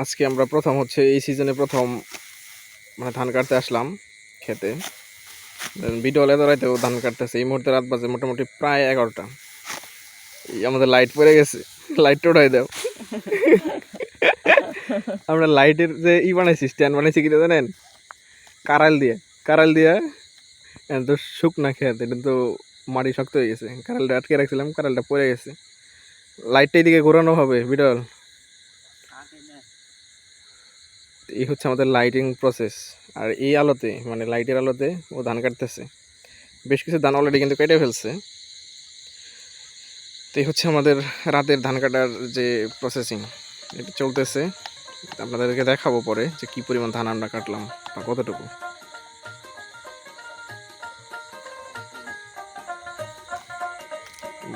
আজকে আমরা প্রথম হচ্ছে এই সিজনে প্রথম মানে ধান কাটতে আসলাম খেতে। ভিডিও এত রাইতেও ধান কাটতেছে। এই মুহূর্তে রাত বাজে মোটামুটি প্রায় এগারোটা। এই আমাদের লাইট পড়ে গেছে। লাইটটা উঠাই দাও। আমরা লাইটের যে ই বানাইছি, স্ট্যান্ড বানাইছি কিনা জানেন? কারাল দিয়ে। কারাল দিয়ে তো শুকনা খেত। এটা তো মাটি শক্ত হয়ে গেছে। কারালটা আটকে রাখছিলাম, কারালটা পড়ে গেছে। লাইটটা এদিকে ঘোরানো হবে বিডল এই হচ্ছে আমাদের লাইটিং প্রসেস আর এই আলোতে মানে লাইটের আলোতে ও ধান কাটতেছে। বেশ কিছু ধান অলরেডি কিন্তু কেটে ফেলছে। তো এই হচ্ছে আমাদের রাতের ধান কাটার যে প্রসেসিং এটা চলতেছে। আপনাদেরকে দেখাবো পরে যে কি পরিমাণ ধান আমরা কাটলাম বা কতটুকু।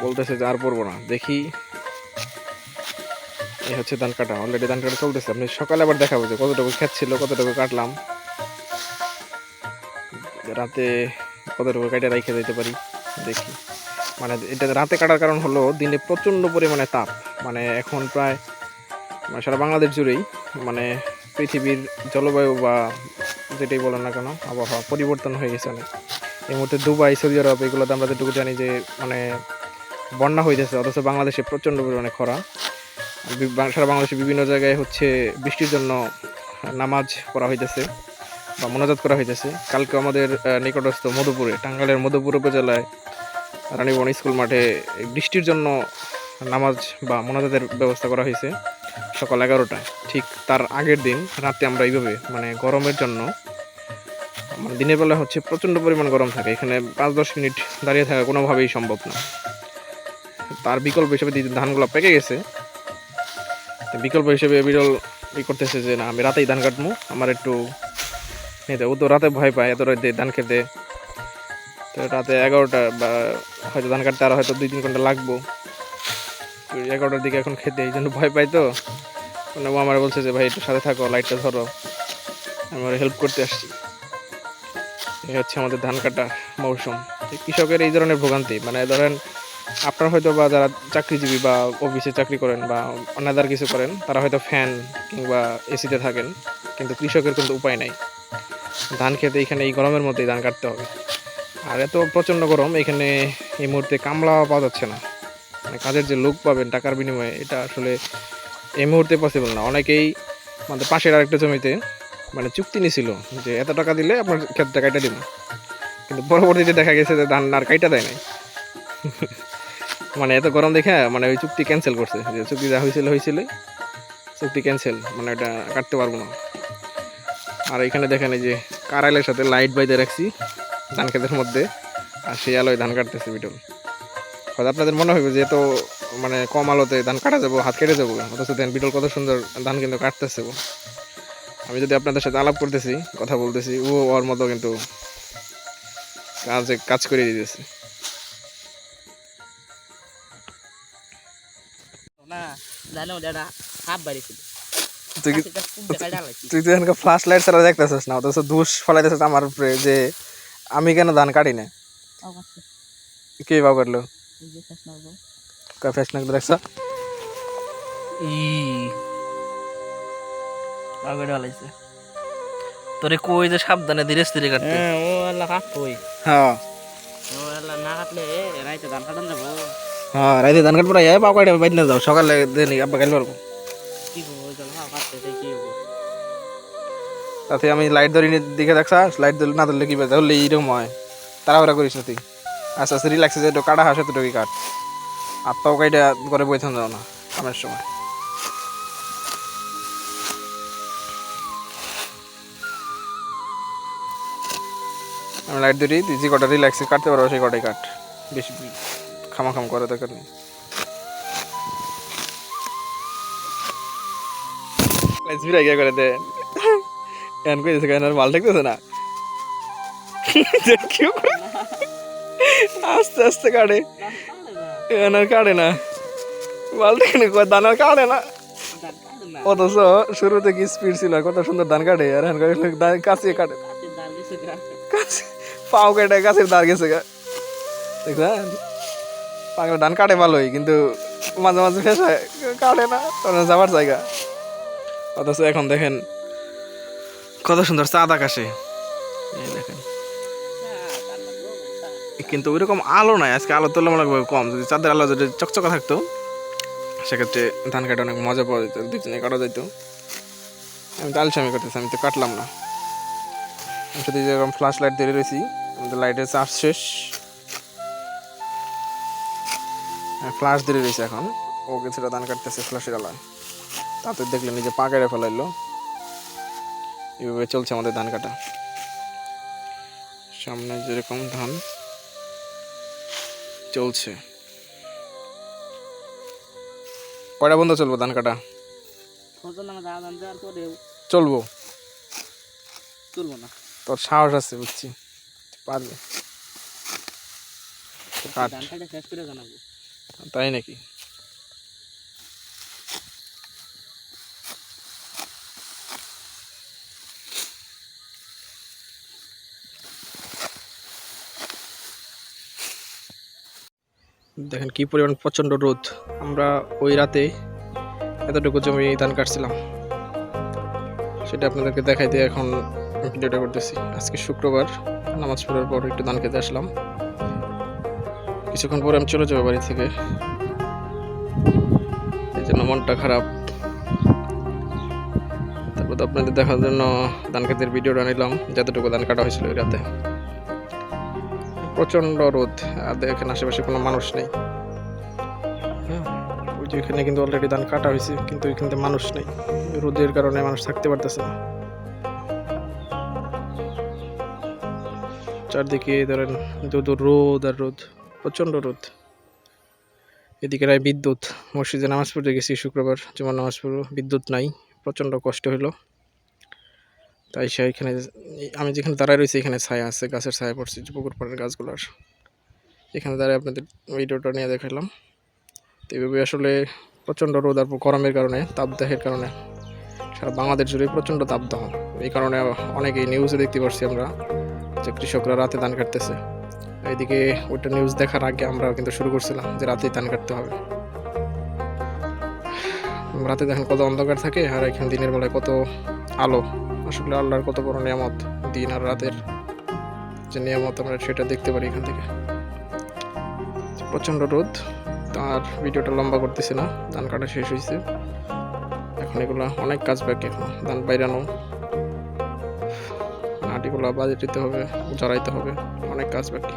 বলতেছে যে আর পড়ব না। দেখি এই হচ্ছে ধান কাটা অলরেডি ধান কাটা চলতেছে। আপনি সকালে আবার দেখাবো যে কতটুকু ক্ষেত ছিল, কতটুকু কাটলাম। রাতে কতটুকু কেটে রেখে দিতে পারি, দেখি। মানে এটা রাতে কাটার কারণ হলো, দিনে প্রচণ্ড পরিমাণে তাপ। মানে এখন প্রায় মানে সারা বাংলাদেশ জুড়েই মানে পৃথিবীর জলবায়ু বা যেটাই বলেন না কেন, আবহাওয়া পরিবর্তন হয়ে গেছে অনেক। এই মুহূর্তে দুবাই, সৌদি আরব, এগুলোতে আমরা যেটুকু জানি যে মানে বন্যা হইতেছে, অথচ বাংলাদেশে প্রচণ্ড পরিমাণে খরা। সারা বাংলাদেশে বিভিন্ন জায়গায় হচ্ছে বৃষ্টির জন্য নামাজ পড়া হইতেছে বা মোনাজাত করা হইতেছে। কালকে আমাদের নিকটস্থ মধুপুরে, টাঙ্গাইলের মধুপুর উপজেলায় রানীবন স্কুল মাঠে বৃষ্টির জন্য নামাজ বা মোনাজাতের ব্যবস্থা করা হয়েছে সকাল এগারোটায়। ঠিক তার আগের দিন রাতে আমরা এইভাবে মানে গরমের জন্য মানে দিনের বেলা হচ্ছে প্রচণ্ড পরিমাণ গরম থাকে। এখানে পাঁচ দশ মিনিট দাঁড়িয়ে থাকা কোনোভাবেই সম্ভব না। তার বিকল্প হিসেবে ধানগুলো পেকে গেছে বিকল্প হিসেবে বিরল ই করতেছে যে, না, আমি রাতেই ধান কাটবো আমার একটু ও তো রাতে ভয় পায়, এত রাতে ধান খেতে। তো রাতে এগারোটা বা হয়তো ধান কাটতে আরও হয়তো দুই তিন ঘণ্টা লাগবো। তো এগারোটার দিকে এখন খেতে, এই জন্য ভয় পাই তো। মানে ও আমার বলছে যে, ভাই, একটু সাথে থাকো লাইটটা ধরো। আমার হেল্প করতে আসছি। এই হচ্ছে আমাদের ধান কাটা মৌসুম। কৃষকের এই ধরনের ভোগান্তি মানে ধরেন আপনার হয়তো বা যারা চাকরিজীবী বা অফিসে চাকরি করেন বা অন্যাদার কিছু করেন, তারা হয়তো ফ্যান কিংবা এসিতে থাকেন, কিন্তু কৃষকের কিন্তু উপায় নাই। ধান খেতে এখানে এই গরমের মধ্যেই ধান কাটতে হবে। আর এত প্রচণ্ড গরম, এখানে এই মুহূর্তে কামলা পাওয়া যাচ্ছে না। মানে কাজের যে লোক পাবেন টাকার বিনিময়ে, এটা আসলে এই মুহূর্তে পসিবল না। অনেকেই আমাদের পাশের আরেকটা জমিতে মানে চুক্তি নিয়েছিল যে এত টাকা দিলে আপনার ক্ষেতটা কাইটা দিব। কিন্তু পরবর্তীতে দেখা গেছে যে ধান আর কাইটা দেয় নাই। মানে এত গরম দেখে মানে ওই চুক্তি ক্যান্সেল করছে। যে চুক্তি যা হয়েছিল হয়েছিল চুক্তি ক্যান্সেল মানে এটা কাটতে পারব না। আর এখানে দেখেন এই যে কারাইলের সাথে লাইট বাইতে রাখছি, ধান খেতের মধ্যে। আর সেই আলোয় ধান কাটতেছে বিটল। হয়তো আপনাদের মনে হবে যে এত মানে কম আলোতে ধান কাটা যাব, হাত কেটে যাব। অথচ দেন বিটল কত সুন্দর ধান কিন্তু কাটতেছে। আমি যদি আপনাদের সাথে আলাপ করতেছি, কথা বলতেছি, ও ওর মতো কিন্তু কাজে কাজ করে দিতেছে। হাফ বাড়িছিল তুই তুই ফ্লাশ লাইট ছাড়া দেখতেছিস না অথচ দুষ ফলাইতেছিস আমার উপরে যে আমি কেন ধান কাটি না? কে করল? নাকি দেখছ? তোরে কই যে সাবধানে ধীরে স্থিরে কাটতে। হ্যাঁ ও আল্লাহ কাটবই হ্যাঁ। ও আল্লাহ না কাটলে রাইতে ধান কাটন যাব। হ্যাঁ রাইতে ধান কাটবো এই পাও কাটে বাইরে না যাও সকালে দেন আব্বা কাটতে পারব। কি করব ওই জল হাওয়া কাটতে তাই কি হব তাতে আমি লাইট ধরি দিকে দেখছাস লাইট ধরলে না ধরলে কি ধরলে এইরকম হয়। তাড়াহুড়া করিস না তুই। আস্তে আস্তে রিল্যাক্সে যেটা কাটা হাসে তোটুকুই কাট। আর পাও কাইটা করে বইথান যাও না কামের সময়। আমি লাইট ধরি তুই যে কটা রিল্যাক্সে কাটতে পারব সেই কটাই কাট বেশি খামা খাম করে দরকার নেই গিয়ে করে দে এন কইতেছে কেন মাল দেখতেছে না? কেউ আস্তে আস্তে কাটে। এন আর কাটে না। মাল দেখে দানার কাটে না। অথচ শুরুতে কি স্পিড ছিল কত সুন্দর ধান কাটে। আর এখন কাছে কাটে। কাছে পাও কেটে গাছের দাঁড় গেছে গা। পাগলা ধান কাটে ভালোই, কিন্তু মাঝে মাঝে ফেস হয়, কাটে না যাবার জায়গা। অথচ এখন দেখেন কত সুন্দর চাঁদ আকাশে। দেখেন। কিন্তু ওইরকম আলো নাই, আজকে আলো তুলনামূলকভাবে কম। যদি চাঁদের আলো যদি চকচকা থাকতো, সেক্ষেত্রে ধান কাটা অনেক মজা পাওয়া যেত, দুজনে কাটা যেত আমি তো আলসামি করতেছি, আমি তো কাটলাম না। আমি শুধু যেরকম ফ্ল্যাশ লাইট দিয়ে রয়েছি, আমাদের লাইটের চার্জ শেষ। ফ্ল্যাশ দিয়ে রয়েছে এখন। ও কিছুটা ধান কাটতেছে ফ্ল্যাশের আলায়। তাতে দেখলে নিজে পা কেড়ে ফেলাইলো। এইভাবে চলছে আমাদের ধান কাটা। সামনে যেরকম ধান চলছে। কয়টা বন্ধ চলবো ধান কাটা? চলবো। তুলবো না। তোর সাহস আছে বুঝছি। পারবে? কাট। ধান কাটে শেষ করে জানাব। তাই নাকি? দেখেন কি পরিমাণ প্রচণ্ড রোদ। আমরা ওই রাতে এতটুকু জমি ধান কাটছিলাম। সেটা আপনাদেরকে দেখাইতে এখন ভিডিওটা করতেছি। আজকে শুক্রবার, নামাজ পড়ার পর একটু ধান খেতে আসলাম। কিছুক্ষণ পরে আমি চলে যাব বাড়ি থেকে। এই জন্য মনটা খারাপ। তারপর তো আপনাদের দেখার জন্য ধান খেতের ভিডিওটা নিলাম, যতটুকু ধান কাটা হয়েছিল ওই রাতে। প্রচণ্ড রোদ, আর দেখেন আশেপাশে কোনো মানুষ নেই। হ্যাঁ ওই এখানে কিন্তু অলরেডি ধান কাটা হয়েছে, কিন্তু এখানে মানুষ নেই। রোদের কারণে মানুষ থাকতে পারতেছে না। চারদিকে ধরেন শুধু রোদ আর রোদ। প্রচণ্ড রোদ। এদিকে নাই বিদ্যুৎ। মসজিদে নামাজ পড়তে গেছি শুক্রবার যেমন নামাজ পড়ব। বিদ্যুৎ নাই, প্রচণ্ড কষ্ট হলো তাই সে এখানে আমি যেখানে দাঁড়ায় রয়েছি, এখানে ছায়া আছে, গাছের ছায়া পড়ছে পুকুর পাড়ের গাছগুলোর। এখানে দাঁড়ায় আপনাদের ভিডিওটা নিয়ে দেখালাম। তো এইভাবে আসলে প্রচণ্ড রোদ আর গরমের কারণে, তাপদাহের কারণে সারা বাংলাদেশ জুড়ে প্রচণ্ড তাপদাহ। এই কারণে অনেকেই নিউজে দেখতে পাচ্ছি আমরা যে কৃষকরা রাতে ধান কাটতেছে। এইদিকে ওইটা নিউজ দেখার আগে আমরা কিন্তু শুরু করছিলাম যে রাতেই ধান কাটতে হবে। রাতে দেখেন কত অন্ধকার থাকে আর এখানে দিনের বেলায় কত আলো। আসলে আল্লাহর কত বড় নিয়ামত দিন আর রাতের যে নিয়ামত আমরা সেটা দেখতে পারি এখান থেকে। প্রচণ্ড রোদ তার ভিডিওটা লম্বা করতেছে না, ধান কাটা শেষ হয়েছে। এখন এগুলো অনেক কাজ বাকি এখন, ধান বাইরানো। নাটিগুলো বাজে দিতে হবে জড়াইতে হবে, অনেক কাজ বাকি।